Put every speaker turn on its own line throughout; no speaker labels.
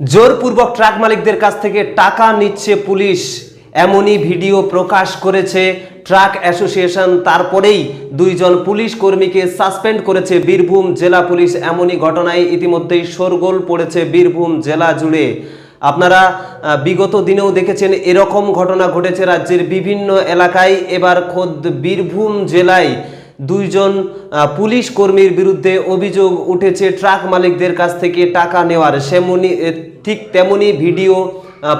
জোরপূর্বক ট্রাক মালিকদের কাছ থেকে টাকা নিচ্ছে পুলিশ। এমনই ভিডিও প্রকাশ করেছে ট্রাক অ্যাসোসিয়েশন। তারপরেই দুইজন পুলিশ কর্মীকে সাসপেন্ড করেছে বীরভূম জেলা পুলিশ। এমনই ঘটনায় ইতিমধ্যেই শোরগোল পড়েছে বীরভূম জেলা জুড়ে। আপনারা বিগত দিনেও দেখেছেন এরকম ঘটনা ঘটেছে রাজ্যের বিভিন্ন এলাকায়। এবার খোদ বীরভূম জেলায় দুইজন পুলিশ কর্মীর বিরুদ্ধে অভিযোগ উঠেছে, ট্রাক মালিকদের কাছ থেকে টাকা নেওয়ার। সেমনি ঠিক তেমনি ভিডিও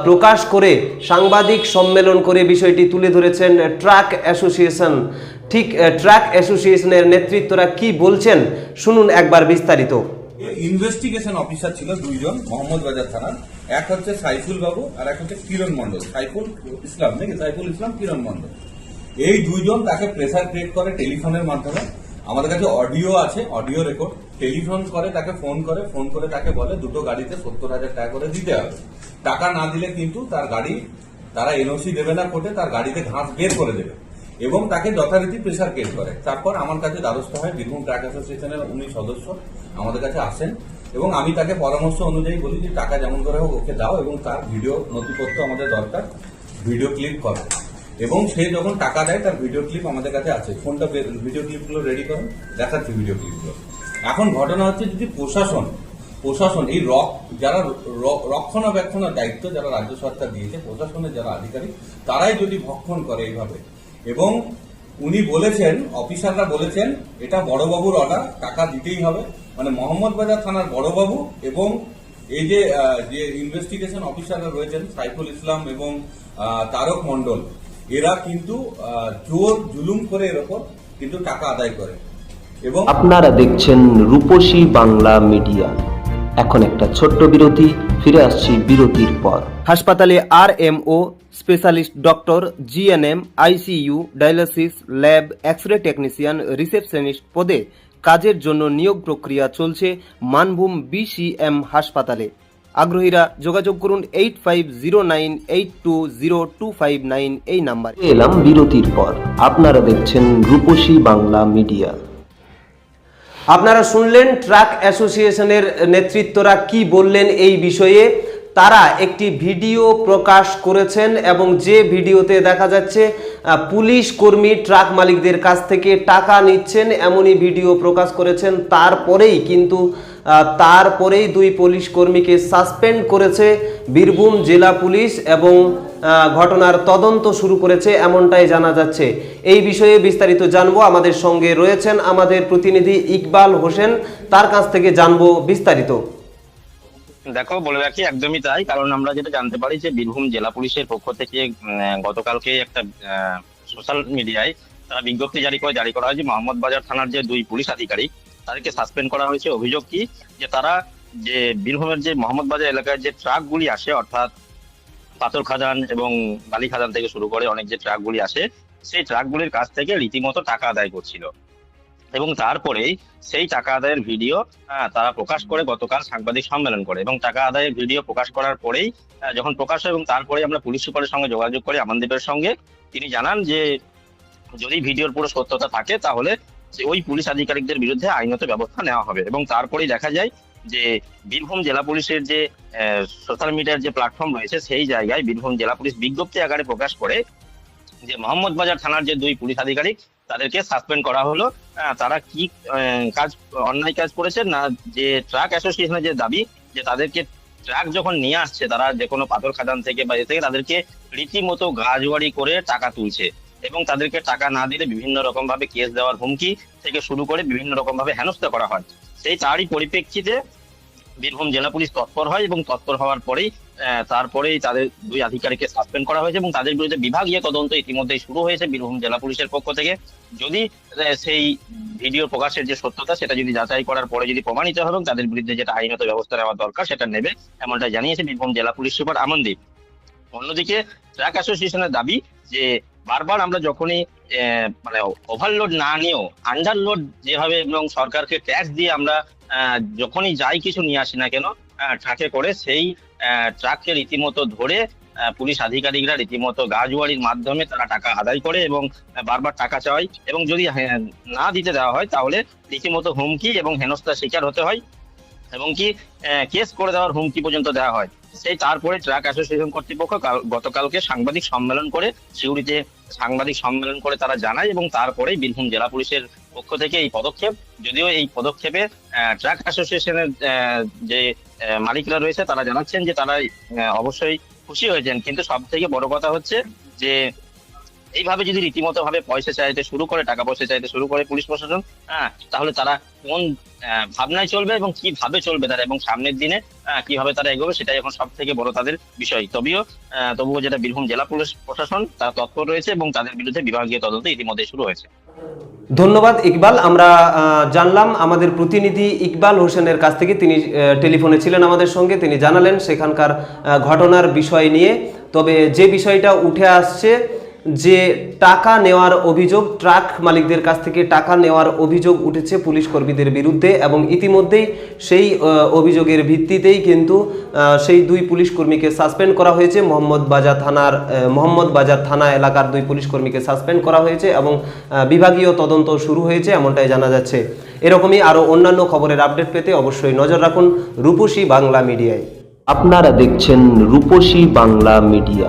প্রকাশ করে সাংবাদিক সম্মেলন করে বিষয়টি তুলে ধরেছেন ট্রাক অ্যাসোসিয়েশন। ঠিক ট্রাক অ্যাসোসিয়েশনের নেতৃত্বরা কি বলছেন, শুনুন একবার বিস্তারিত।
ইনভেস্টিগেশন অফিসার ছিল দুইজন, মোহাম্মদ বাজার থানার। এক হচ্ছে সাইফুল বাবু, আর এক হচ্ছে কিরণ মন্ডল সাইফুল ইসলাম, নাকি সাইফুল ইসলাম কিরণ মন্ডল এই দুইজন তাকে প্রেসার ক্রিয়েট করে টেলিফোনের মাধ্যমে। আমাদের কাছে অডিও আছে অডিও রেকর্ড টেলিফোন করে, তাকে ফোন করে ফোন করে তাকে বলে, দুটো গাড়িতে সত্তর হাজার টাকা করে দিতে হবে। টাকা না দিলে কিন্তু তার গাড়ি, তারা এনওসি দেবে না কোর্টে, তার গাড়িতে ঘাস বের করে দেবে। এবং তাকে যথারীতি প্রেসার কেস করে। তারপর আমার কাছে দ্বারস্থ হয় বীরভূম ট্রাক অ্যাসোসিয়েশনের উনি সদস্য, আমাদের কাছে আসেন। এবং আমি তাকে পরামর্শ অনুযায়ী বলি যে, টাকা যেমন করে হোক ওকে দাও এবং তার ভিডিও নথিপত্র আমাদের দরকার। ভিডিও ক্লিপ করো। এবং সে যখন টাকা দেয়, তার ভিডিও ক্লিপ আমাদের কাছে আছে। ফোনটা ভিডিও ক্লিপগুলো রেডি করো, দেখাচ্ছি ভিডিও ক্লিপগুলো এখন ঘটনা হচ্ছে যদি প্রশাসন প্রশাসন, এই রক, যারা রক্ষণাবেক্ষণের দায়িত্ব যারা রাজ্য সরকার দিয়েছে, প্রশাসনের যারা আধিকারিক, তারাই যদি ভক্ষণ করে এইভাবে। এবং উনি বলেছেন, অফিসাররা বলেছেন, এটা বড়বাবুর অর্ডার টাকা দিতেই হবে। মানে মোহাম্মদ বাজার থানার বড়বাবু এবং এই যে যে ইনভেস্টিগেশন অফিসাররা রয়েছেন, সাইফুল ইসলাম এবং তারক মন্ডল এরা কিন্তু জোর জুলুম করে এর ওপর কিন্তু টাকা আদায় করে। এবং
আপনারা দেখছেন রূপসী বাংলা মিডিয়া। এখন একটা ছোট্ট বিরতি ফিরে আসছি বিরতির পর। হাসপাতালে R M O specialist doctor G N GNM ICU dialysis lab X ray technician receptionist পদে কাজের জন্য নিয়োগ প্রক্রিয়া চলছে মানভূম বিসিএম হাসপাতালে। আগ্রহীরা যোগাযোগ করুন eight five zero nine eight two zero two five nine এই নাম্বার। এলাম বিরতির পর। আপনারা দেখছেন রূপসী বাংলা মিডিয়া। আপনারা শুনলেন ট্রাক অ্যাসোসিয়েশনের নেতৃত্বরা কি বললেন এই বিষয়ে? তারা একটি ভিডিও প্রকাশ করেছেন এবং যে ভিডিওতে দেখা যাচ্ছে পুলিশ কর্মী, ট্রাক মালিকদের কাছ থেকে টাকা নিচ্ছেন, এমনই ভিডিও প্রকাশ করেছেন। তারপরেই কিন্তু তারপরেই দুই পুলিশ কর্মীকে সাসপেন্ড করেছে বীরভূম জেলা পুলিশ এবং ঘটনার তদন্ত শুরু করেছে এমনটাই জানা যাচ্ছে। এই বিষয়ে বিস্তারিত জানব। আমাদের সঙ্গে রয়েছেন আমাদের প্রতিনিধি ইকবাল হোসেন। তার কাছ থেকে জানব বিস্তারিত।
দেখো, বলে রাখি, একদমই তাই। কারণ আমরা যেটা জানতে পারি যে বীরভূম জেলা পুলিশের পক্ষ থেকে গতকালকে একটা সোশ্যাল মিডিয়ায় তারা বিজ্ঞপ্তি জারি করে, জারি করা হয়েছে মোহাম্মদ বাজার থানার যে দুই পুলিশ আধিকারিক তাদেরকে সাসপেন্ড করা হয়েছে। অভিযোগ কি? যে তারা যে বীরভূমের যে মোহাম্মদ বাজার এলাকায় যে ট্রাকগুলি আসে, অর্থাৎ পাথর খাদান এবং বালি খাদান থেকে শুরু করে অনেক যে ট্রাকগুলি আসে, সেই ট্রাকগুলির কাছ থেকে রীতিমতো টাকা আদায় করছিল। এবং তারপরেই সেই টাকা আদায়ের ভিডিও তারা প্রকাশ করে গতকাল সাংবাদিক সম্মেলন করে। এবং টাকা আদায়ের ভিডিও প্রকাশ করার পরেই যখন প্রকাশ হয় এবং তারপরে আমরা পুলিশ সুপারের সঙ্গে যোগাযোগ করি আমনদীপের সঙ্গে, তিনি জানান যে যদি ভিডিওর পুরো সত্যতা থাকে, তাহলে ওই পুলিশ আধিকারিকদের বিরুদ্ধে আইনত ব্যবস্থা নেওয়া হবে। এবং তারপরেই দেখা যায় যে বীরভূম জেলা পুলিশের যে সোশ্যাল মিডিয়ার যে প্ল্যাটফর্ম রয়েছে, সেই জায়গায় বীরভূম জেলা পুলিশ বিজ্ঞপ্তি আকারে প্রকাশ করে যে মোহাম্মদ বাজার থানার যে দুই পুলিশ আধিকারিক, তাদেরকে সাসপেন্ড করা হলো। তারা কি কাজ, অন্যায় কাজ করেছে না যে ট্রাক অ্যাসোসিয়েশনের যে দাবি, যে তাদেরকে ট্রাক যখন নিয়ে আসছে, তারা যে কোনো পাথর খাদান থেকে বা এ থেকে তাদেরকে রীতিমতো গাজওয়ারি করে টাকা তুলছে। এবং তাদেরকে টাকা না দিলে বিভিন্ন রকম ভাবে কেস দেওয়ার হুমকি থেকে শুরু করে বিভিন্ন রকম ভাবে হেনস্থা করা হয়। সেই তারই পরিপ্রেক্ষিতে বীরভূম জেলা পুলিশ তৎপর হয় এবং তৎপর হওয়ার পরেই তারপরেই তাদের দুই আধিকারিককে সাসপেন্ড করা হয়েছে এবং তাদের বিরুদ্ধে বিভাগীয় তদন্ত ইতিমধ্যেই শুরু হয়েছে বীরভূম জেলা পুলিশের পক্ষ থেকে। যদি সেই ভিডিও প্রকাশের যে সত্যতা, সেটা যদি যাচাই করার পরে যদি প্রমাণিত হবে এবং তাদের বিরুদ্ধে যেটা আইনত ব্যবস্থা নেওয়া দরকার, সেটা নেবে এমনটা জানিয়েছে বীরভূম জেলা পুলিশ সুপার আমনদীপ। অন্যদিকে ট্রাক অ্যাসোসিয়েশনের দাবি যে বারবার আমরা যখনই মানে ওভারলোড না নিয়েও আন্ডারলোড যেভাবে এবং সরকারকে ট্যাক্স দিয়ে আমরা যখনই যাই কিছু নিয়ে আসি না কেন ট্রাকে করে সেই ট্রাককে রীতিমতো ধরে পুলিশ আধিকারিকরা রীতিমতো গাজওয়ারির মাধ্যমে তারা টাকা আদায় করে এবং বারবার টাকা চায় এবং যদি না দিতে দেওয়া হয় তাহলে রীতিমতো হুমকি এবং হেনস্থার শিকার হতে হয় এবং কি কেস করে দেওয়ার হুমকি পর্যন্ত দেওয়া হয়। সেই তারপরে ট্রাক অ্যাসোসিয়েশন কর্তৃপক্ষ গতকালকে সাংবাদিক সম্মেলন করে সিউড়িতে সাংবাদিক সম্মেলন করে তারা জানায় এবং তারপরে বীরভূম জেলা পুলিশের পক্ষ থেকে এই পদক্ষেপ, যদিও এই পদক্ষেপে ট্রাক অ্যাসোসিয়েশনের যে মালিকরা রয়েছে তারা জানাচ্ছেন যে তারা অবশ্যই খুশি হয়েছেন। কিন্তু সব থেকে বড় কথা হচ্ছে যে এইভাবে যদি রীতিমতো ভাবে পয়সা চাইতে শুরু করে, টাকা পয়সা চাইতে শুরু করে পুলিশ প্রশাসন হ্যাঁ তাহলে তারা কোন ভাবনায় চলবে এবং কীভাবে চলবে তারা এবং সামনের দিনে কীভাবে তারা এগোবে সেটাই এখন সব থেকে বড় তাদের বিষয়। তবেও তবুও যেটা বীরভূম জেলা পুলিশ প্রশাসন, তারা তৎপর রয়েছে এবং তাদের বিরুদ্ধে বিভাগীয় তদন্ত ইতিমধ্যে শুরু হয়েছে।
ধন্যবাদ, ইকবাল। আমরা জানলাম আমাদের প্রতিনিধি ইকবাল হোসেনের কাছ থেকে তিনি টেলিফোনে ছিলেন আমাদের সঙ্গে, তিনি জানালেন সেখানকার ঘটনার বিষয় নিয়ে। তবে যে বিষয়টা উঠে আসছে যে টাকা নেওয়ার অভিযোগ, ট্রাক মালিকদের কাছ থেকে টাকা নেওয়ার অভিযোগ উঠেছে পুলিশ কর্মীদের বিরুদ্ধে এবং ইতিমধ্যেই সেই অভিযোগের ভিত্তিতেই কিন্তু সেই দুই পুলিশ কর্মীকে সাসপেন্ড করা হয়েছে। মোহাম্মদ বাজার থানার মোহাম্মদ বাজার থানা এলাকার দুই পুলিশ কর্মীকে সাসপেন্ড করা হয়েছে এবং বিভাগীয় তদন্ত শুরু হয়েছে এমনটাই জানা যাচ্ছে। এরকমই আরও অন্যান্য খবরের আপডেট পেতে অবশ্যই নজর রাখুন রূপসী বাংলা মিডিয়ায়। আপনারা দেখছেন রূপসী বাংলা মিডিয়া।